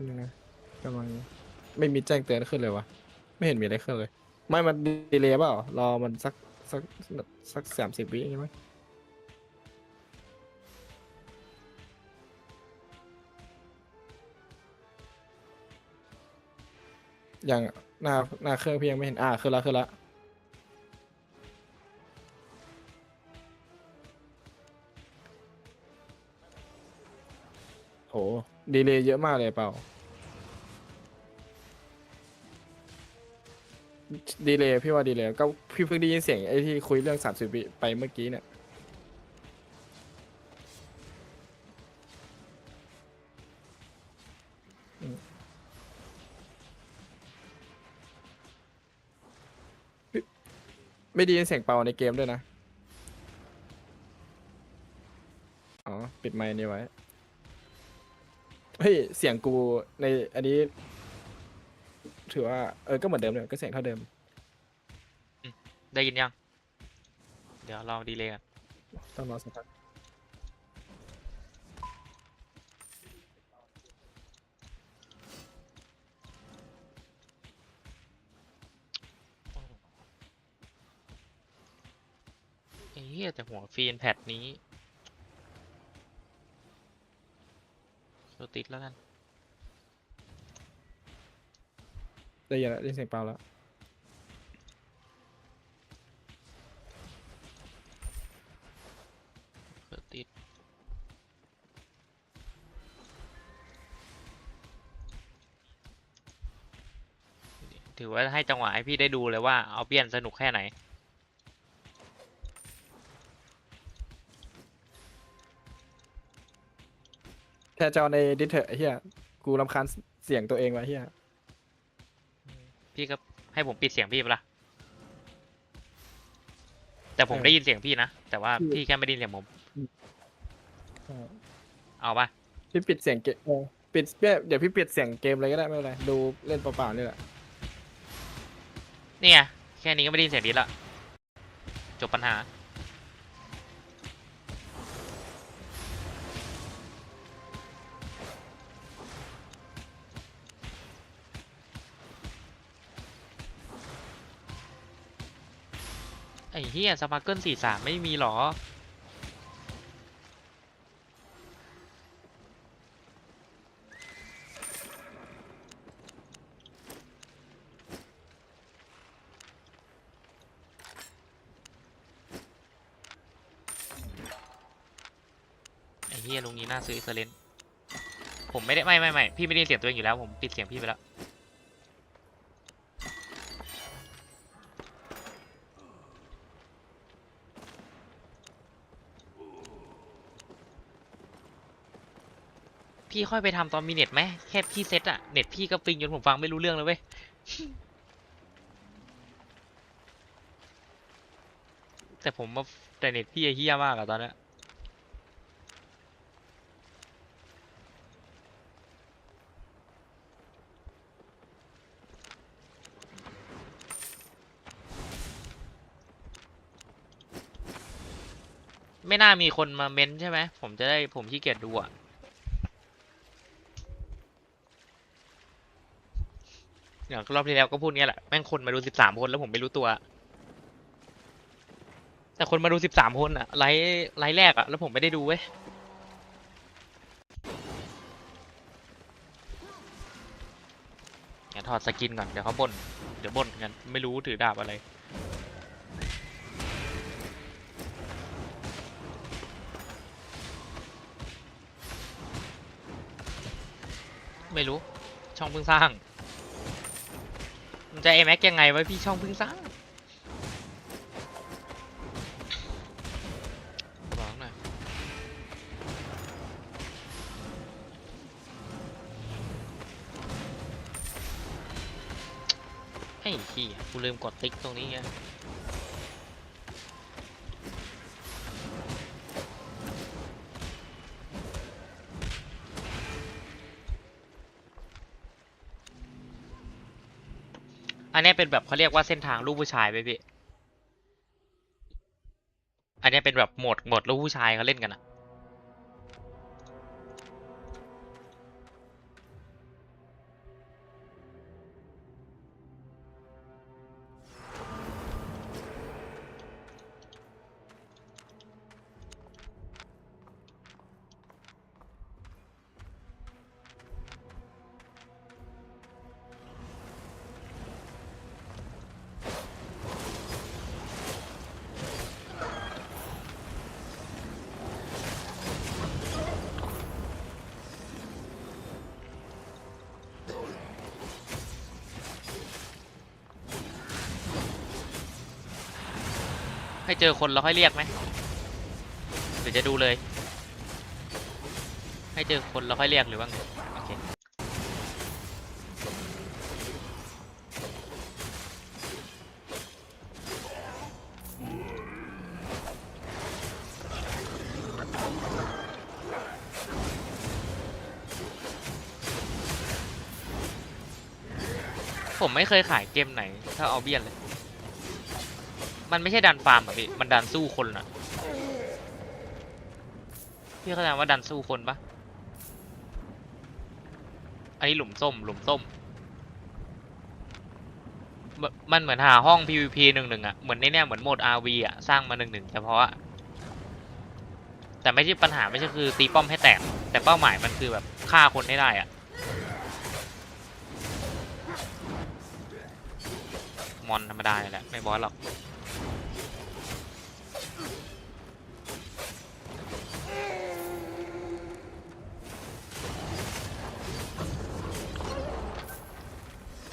คนนึงนะกำลังไม่มีแจ้งเตือนขึ้นเลยวะไม่เห็นมีอะไรขึ้นเลย ไม่มันดีเลยเปล่ารอมันสักสักสักสามสิบวิใช่ไหมอยังหน้าหน้าเครื่องพี่ยังไม่เห็น อ่าขึ้นละขึ้นละโห ดีเลยเยอะมากเลยเปล่าดีเลยพี่ว่าดีเลยก็พี่เพิ่งได้ยินเสียงไอ้ที่คุยเรื่องสามสิบวิไปเมื่อกี้เนี่ยพี่ไม่ได้ยินเสียงเป่าในเกมด้วยนะ อ๋อ ปิดไมค์นี่ไว้ เฮ้ยเสียงกูในอันนี้ ถือว่าเออก็เหมือนเดิมเลยก็เสียงเท่าเดิม ได้ยินยัง เดี๋ยวลองดีเลยกันต้องรอสักพักไอ้เหี้ยแต่หัวฟีนแพดนี้ เราติดแล้วกัน ได้ยินแล้วได้ยินเสียงเปล่าแล้วเราติด ถือว่าให้จังหวะให้พี่ได้ดูเลยว่าเอาเปี้ยนสนุกแค่ไหน แค่จอในดิสเถอะไอ้เหี้ยกูรำคาญเสียงตัวเองวะเหี้ยพี่ก็ให้ผมปิดเสียงพี่ไปะละแต่ผมเออได้ยินเสียงพี่นะ แต่ว่าพี่พี่แค่ไม่ได้ยินเสียงผมใช่เอาปะพี่ปิดเสียงเกมเออปิดเนี่ยเดี๋ยวพี่ปิดเสียงเกมเลยก็ได้ไม่เป็นไรดูเล่นเปล่าๆนี่แหละนี่ไงแค่นี้ก็ไม่ได้ยินเสียงดิสละจบปัญหา อ้เฮียสปาร์เกิลสี่สามไม่มีหรอ ไอ้เฮียลุงนี้น่าซื้ออีกเซเลนผมไม่ได้ไม่ไม่ไม่พี่ไม่ได้เสียงตัวเองอยู่แล้ว ผมปิดเสียงพี่ไปแล้ว พี่ค่อยไปทำตอนมีเน็ตไหมแค่พี่เซตอะเน็ตพี่ก็ปิงจนผมฟังไม่รู้เรื่องเลยเว้ยแต่ผมว่าแต่เน็ตพี่เฮี้ยมากอะตอนนี้ไม่น่ามีคนมาเม้นใช่ไหม ผมจะได้ผมขี้เกียจดูอะ อย่างรอบที่แล้วก็พูดเงี้ยแหละแม่งคนมาดูสิบสามคนแล้วผมไม่รู้ตัว แต่คนมาดูสิบสามคนอะไลฟ์ไลฟ์แรกอะแล้วผมไม่ได้ดูเว้ยอย่าถอดสกินก่อนเดี๋ยวเขาบ่นเดี๋ยวบ่นกันไม่รู้ถือดาบอะไรไม่รู้ ช่องเพิ่งสร้าง มันจะเอแม็กยังไงวะพี่ช่องพึ่งสร้างบอกหน่อยไอ้ขี้ยกูลืมกดติ๊กตรงนี้ไง อันนี้เป็นแบบเขาเรียกว่าเส้นทางลูกผู้ชายไปพี่ อันนี้เป็นแบบโหมดโหมดลูกผู้ชายเขาเล่นกันอะ ให้เจอคนแล้วค่อยเรียกไหมหรือจะดูเลย ให้เจอคนแล้วค่อยเรียกหรือว่าไงโอเคผมไม่เคยขายเกมไหน ถ้าเอาเบี้ยเลย มันไม่ใช่ดันฟาร์มอะพี่ มันดันสู้คนอะพี่เข้าใจว่าดันสู้คนปะอันนี้หลุมส้ม หลุมส้ม มันเหมือนหาห้อง PVP หนึ่งหนึ่งอะเหมือนในเนี่ยเหมือนโหมด RV อะสร้างมาหนึ่งหนึ่งเฉพาะ แต่ไม่ใช่ปัญหาไม่ใช่คือตีป้อมให้แตก แต่เป้าหมายมันคือแบบฆ่าคนให้ได้อะมอนธรรมดาเลยแหละ ไม่บอสหรอก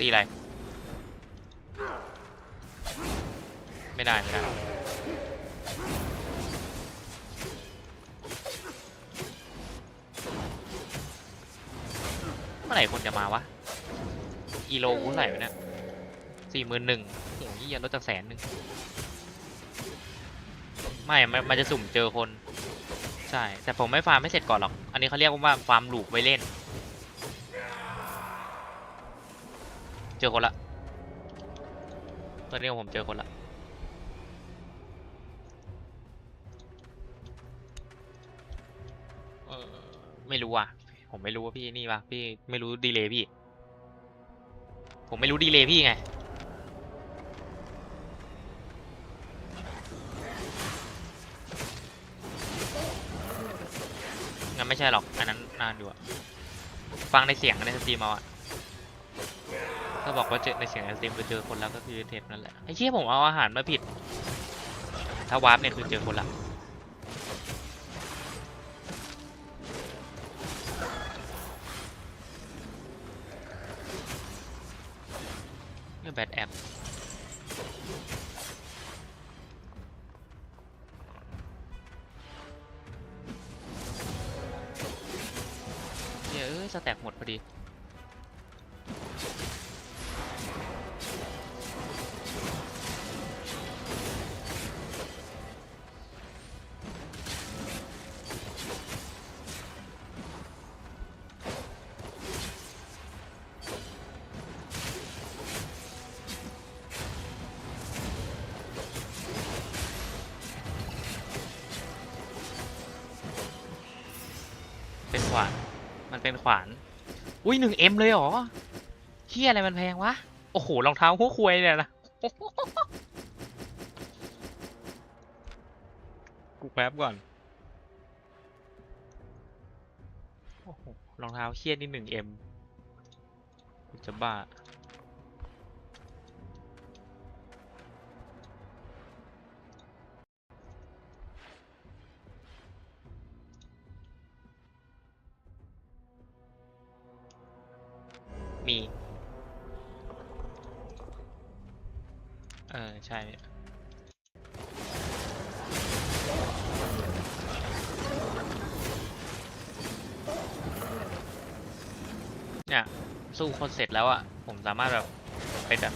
ตีอะไร ไม่ได้ ไม่ได้ เมื่อไหร่คนจะมาวะอีโลกูเท่าไหร่วะเนี่ยสี่หมื่นหนึ่งโอ้ยยี่ยลดจากแสนหนึ่งไม่มันมันจะสุ่มเจอคน ใช่ แต่ผมไม่ฟาร์มไม่เสร็จก่อนหรอก อันนี้เขาเรียกว่าฟาร์มลูกไว้เล่น จอคนละ ตอนนี้ผมเจอคนละ เออไม่รู้อะ ผมไม่รู้ว่าพี่นี่ปะพี่ไม่รู้ดีเลยพี่ ผมไม่รู้ดีเลยพี่ไงงั้นไม่ใช่หรอก อันนั้นนานอยู่อะฟังในเสียงในสตรีมเอาอะ ถ้าบอกว่าเจอในเสียงในสตรีมไปเจอคนแล้วก็คือเทปนั่นแหละไอ้เชี่ยผมเอาอาหารมาผิด ถ้าวาร์ปเนี่ยคือเจอคนละนี่แบดแอปเฮ้ยเอ้ยสแต็กหมดพอดี เป็นขวาน มันเป็นขวาน อุ้ยหนึ่งเอ็มเลยเหรอเฮียอะไรมันแพงวะ โอ้โห รองเท้าหัวควยเนี่ยนะกูแป๊บก่อน โอ้โห รองเท้าเฮียนี่หนึ่งเอ็มกูจะบ้า มี เออ ใช่เนี่ยสู้คนเสร็จแล้วอะ่ะ ผมสามารถแบบเป็นแบบ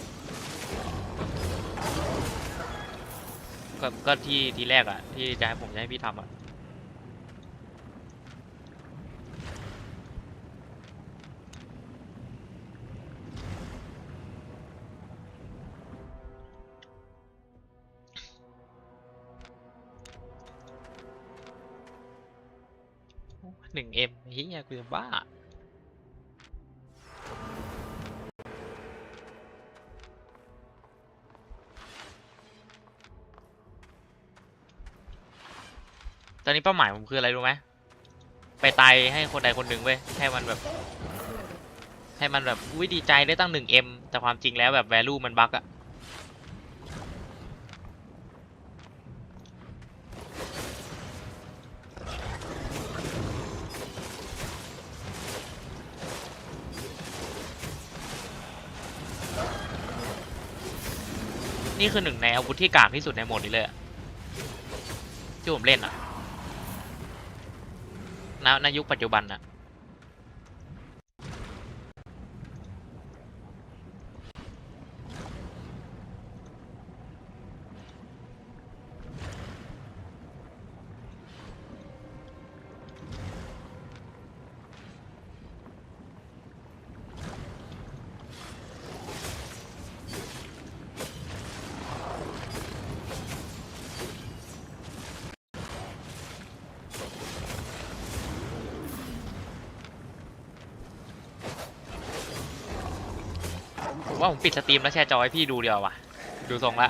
ก็ก็ที่ที่แรกอะ่ะ ที่จะให้ผมจะให้พี่ทำอะ หนึ่งเอ็มเฮียกูจะบ้า ตอนนี้เป้าหมายผมคืออะไรรู้ไหม ไปตายให้คนใดคนหนึ่งเว้ย ให้มันแบบ ให้มันแบบ อุ้ยดีใจได้ตั้งหนึ่งเอ็มแต่ความจริงแล้วแบบ value มันบั๊กอะ นี่คือหนึ่งในอาวุธที่กากที่สุดในโหมดนี้เลยที่ผมเล่นอะในยุคปัจจุบันอะ ว่าผมปิดสตรีมแล้วแชร์จอให้พี่ดูเดียวาวะดูทรงละ